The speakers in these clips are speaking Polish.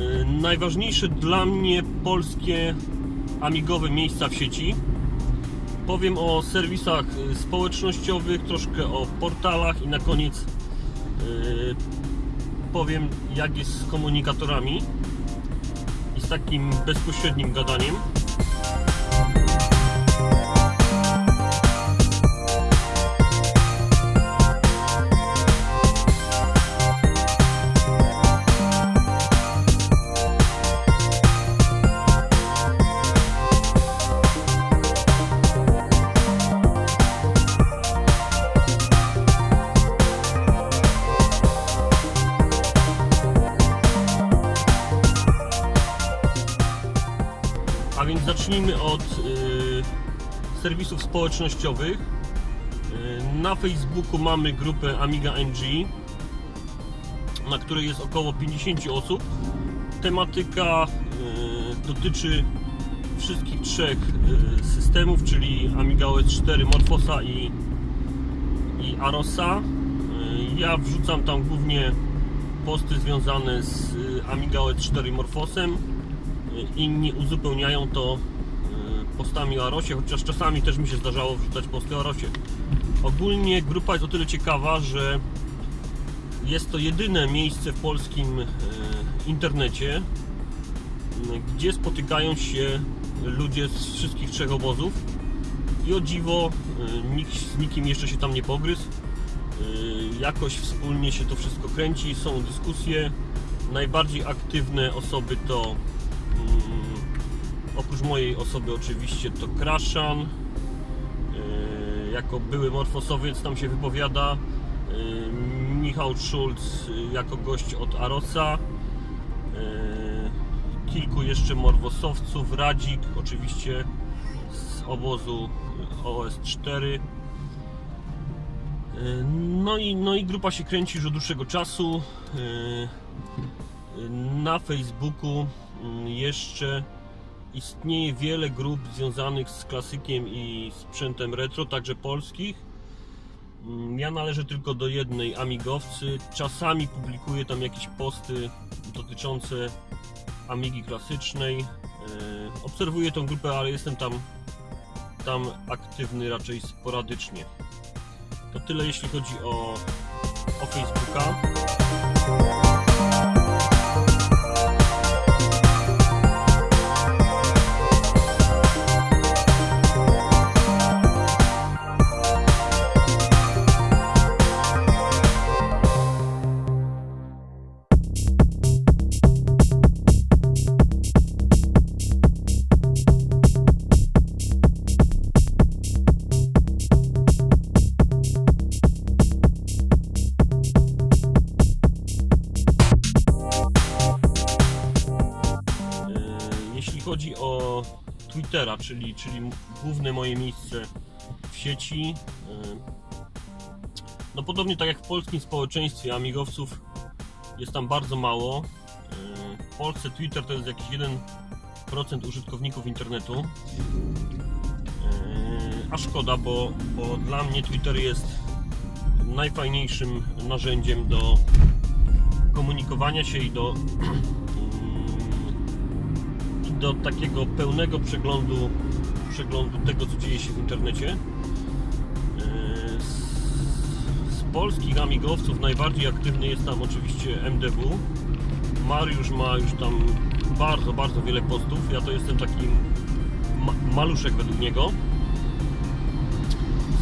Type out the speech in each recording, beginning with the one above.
y, najważniejsze dla mnie polskie amigowe miejsca w sieci. Powiem o serwisach y, społecznościowych, troszkę o portalach i na koniec y, powiem jak jest z komunikatorami i z takim bezpośrednim gadaniem. Więc zacznijmy od y, serwisów społecznościowych. Y, na Facebooku mamy grupę Amiga NG, na której jest około 50 osób. Tematyka y, dotyczy wszystkich trzech systemów, czyli Amiga OS 4, Morphosa i, i Arosa. Ja wrzucam tam głównie posty związane z Amiga OS 4 Morphosem inni uzupełniają to y, postami o Arosie, chociaż czasami też mi się zdarzało wrzucać posty o Arosie. Ogólnie grupa jest o tyle ciekawa, że jest to jedyne miejsce w polskim y, internecie, y, gdzie spotykają się ludzie z wszystkich trzech obozów i o dziwo nikt z nikim jeszcze się tam nie pogryzł. Jakoś wspólnie się to wszystko kręci, są dyskusje. Najbardziej aktywne osoby to oprócz mojej osoby oczywiście to Kraszan yy, jako były morfosowiec tam się wypowiada yy, Michał Schulz yy, jako gość od Arosa kilku jeszcze morfosowców Radzik oczywiście z obozu OS4 Yy, no i, no i grupa się kręci już od dłuższego czasu. Na Facebooku jeszcze istnieje wiele grup związanych z klasykiem i sprzętem retro, także polskich. Mm, Ja należę tylko do jednej Amigowcy. Czasami publikuję tam jakieś posty dotyczące Amigi klasycznej. Yy, Obserwuję tą grupę, ale jestem tam, tam aktywny raczej sporadycznie. To tyle jeśli chodzi o, o Facebooka. Chodzi o Twittera, czyli, czyli główne moje miejsce w sieci, e, no podobnie tak jak w polskim społeczeństwie amigowców jest tam bardzo mało. E, W Polsce Twitter to jest jakiś 1% użytkowników internetu. E, A szkoda, bo, bo dla mnie Twitter jest najfajniejszym narzędziem do komunikowania się i do do takiego pełnego przeglądu, przeglądu tego, co dzieje się w internecie. Yy, Z, z polskich amigowców najbardziej aktywny jest tam oczywiście MDW. Mariusz ma już tam bardzo, bardzo wiele postów. Ja to jestem taki ma- maluszek według niego.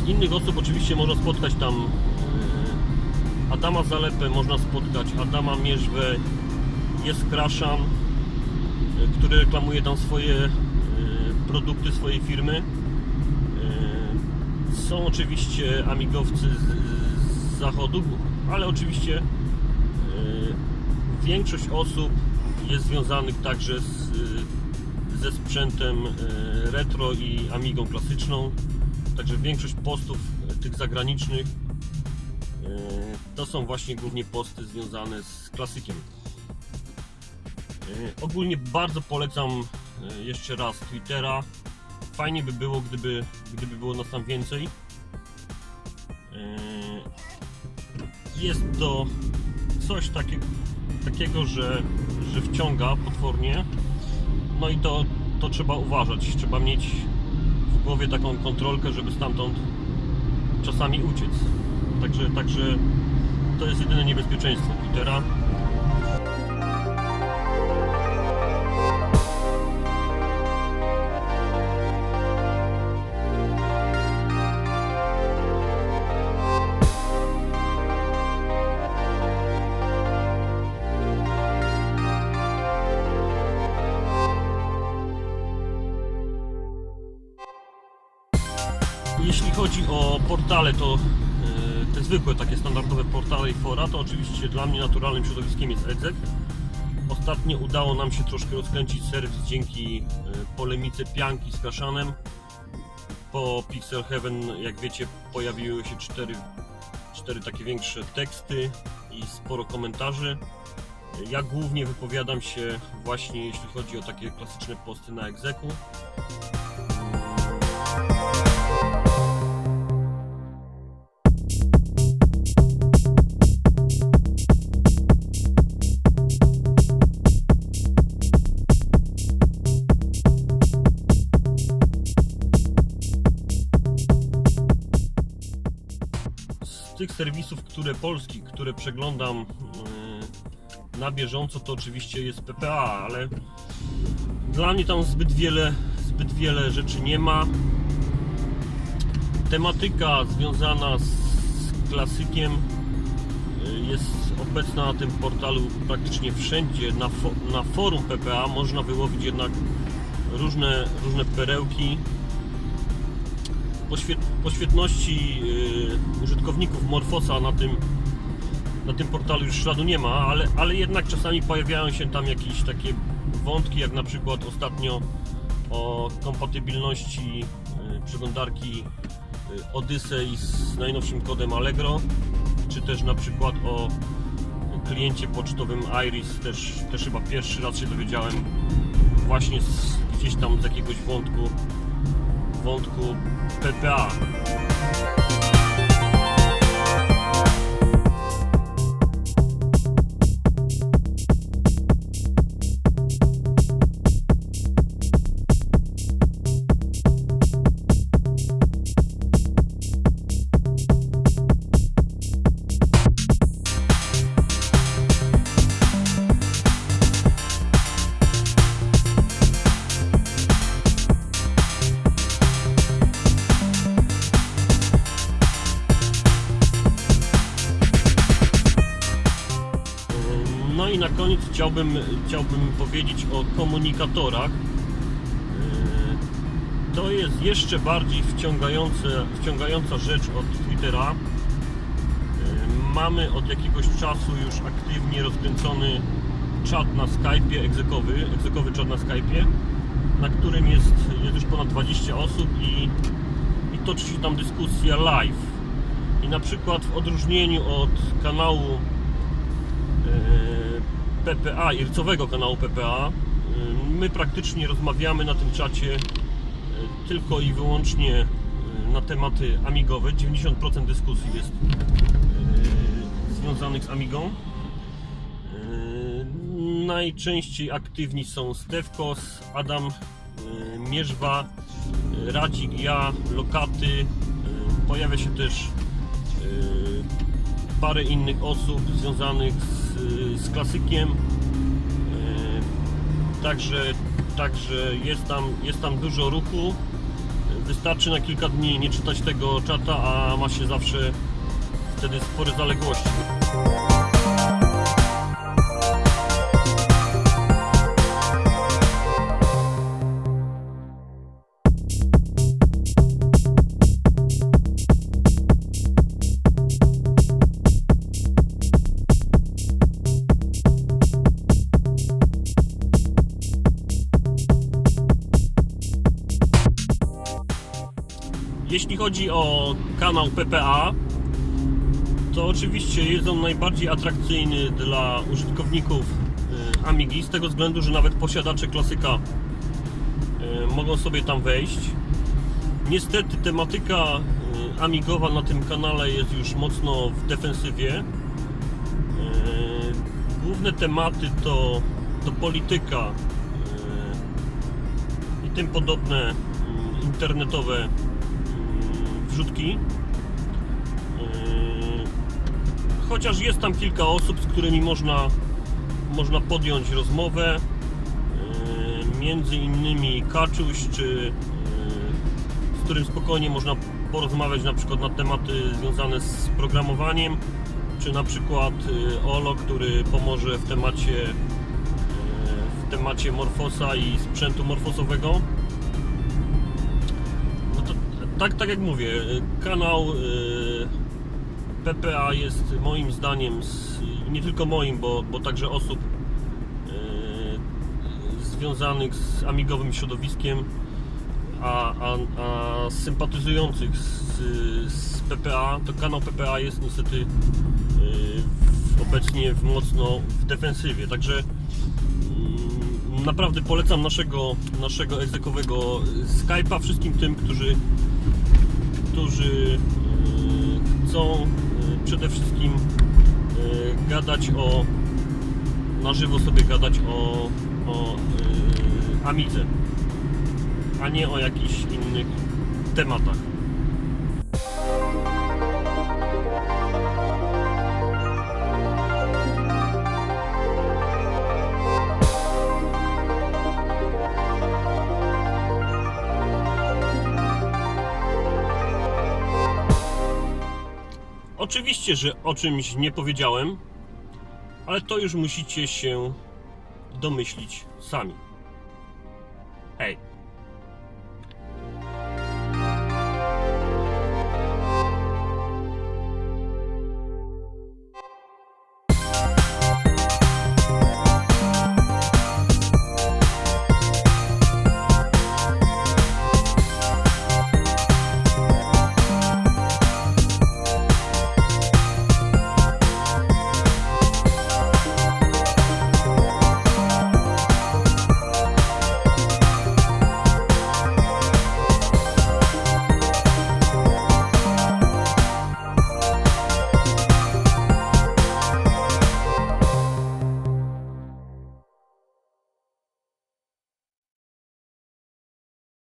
Z innych osób oczywiście można spotkać tam yy, Adama Zalepę, można spotkać Adama Mierzwę, jest Kraszan, który reklamuje tam swoje e, produkty swojej firmy. E, Są oczywiście amigowcy z, zachodu, ale oczywiście e, większość osób jest związanych także z, ze sprzętem retro i amigą klasyczną. Także większość postów tych zagranicznych to są właśnie głównie posty związane z klasykiem. Ogólnie bardzo polecam e, jeszcze raz Twittera. Fajnie by było, gdyby, gdyby było nas tam więcej. E, Jest to coś takiego, takiego, że, że wciąga potwornie. No i to, to trzeba uważać. Trzeba mieć w głowie taką kontrolkę, żeby stamtąd czasami uciec. Także, także to jest jedyne niebezpieczeństwo Twittera. Portale, to e, te zwykłe, takie standardowe portale i fora, to oczywiście dla mnie naturalnym środowiskiem jest Exec. Ostatnio udało nam się troszkę rozkręcić serwis dzięki e, polemice Pianki z Kaszanem. Po Pixel Heaven, jak wiecie, pojawiły się cztery, cztery takie większe teksty i sporo komentarzy. Ja głównie wypowiadam się właśnie jeśli chodzi o takie klasyczne posty na Execu. Serwisów, które polskich, które przeglądam yy, na bieżąco, to oczywiście jest PPA, ale dla mnie tam zbyt wiele, zbyt wiele rzeczy nie ma. Tematyka związana z klasykiem yy, jest obecna na tym portalu praktycznie wszędzie. Na, fo- na forum PPA można wyłowić jednak różne, różne perełki po, świet, po świetności yy, użytkowników Morfosa na tym, na tym portalu już śladu nie ma, ale, ale jednak czasami pojawiają się tam jakieś takie wątki, jak na przykład ostatnio o kompatybilności yy, przeglądarki yy, Odyssey z najnowszym kodem Allegro, czy też na przykład o kliencie pocztowym Iris, też, też chyba pierwszy raz się dowiedziałem właśnie z, gdzieś tam z jakiegoś wątku wątku PPA. Koniec chciałbym, chciałbym powiedzieć o komunikatorach. Yy, To jest jeszcze bardziej wciągająca rzecz od Twittera. Yy, Mamy od jakiegoś czasu już aktywnie rozkręcony czat na Skype'ie, egzekowy, egzekowy czat na Skype'ie, na którym jest, jest już ponad 20 osób i, i toczy się tam dyskusja live. I na przykład w odróżnieniu od kanału PPA, ircowego kanału PPA. e, My praktycznie rozmawiamy na tym czacie e, tylko i wyłącznie e, na tematy amigowe. 90% dyskusji jest związanych z Amigą. Najczęściej aktywni są Stefkos, Adam Mierzwa, Radzik, ja, Lokaty. Pojawia się też parę innych osób związanych z, z klasykiem. E, Także, także jest, tam, jest tam dużo ruchu. Wystarczy na kilka dni nie czytać tego czata, a ma się zawsze wtedy spore zaległości. Jeśli chodzi o kanał PPA, to oczywiście jest on najbardziej atrakcyjny dla użytkowników y, Amigi, z tego względu, że nawet posiadacze klasyka y, mogą sobie tam wejść. Niestety tematyka y, amigowa na tym kanale jest już mocno w defensywie. Główne tematy to, to polityka i tym podobne internetowe wrzutki. Yy, Chociaż jest tam kilka osób, z którymi można, można podjąć rozmowę. Yy, Między innymi Kaczuś, czy yy, z którym spokojnie można porozmawiać na przykład na tematy związane z programowaniem, czy na przykład Olo, który pomoże w temacie w temacie Morfosa i sprzętu morfosowego. Tak, tak jak mówię, y, kanał y, PPA jest moim zdaniem, nie tylko moim, bo, bo także osób y, związanych z amigowym środowiskiem, a, a, a sympatyzujących z, z PPA, to kanał PPA jest niestety obecnie w mocno w defensywie. Także mm, naprawdę polecam naszego, naszego egzekowego Skype'a wszystkim tym, którzy, którzy y, chcą y, przede wszystkim y, gadać o na żywo sobie gadać o, o Amidze a nie o jakichś innych tematach. Oczywiście, że o czymś nie powiedziałem, ale to już musicie się domyślić sami. Hej!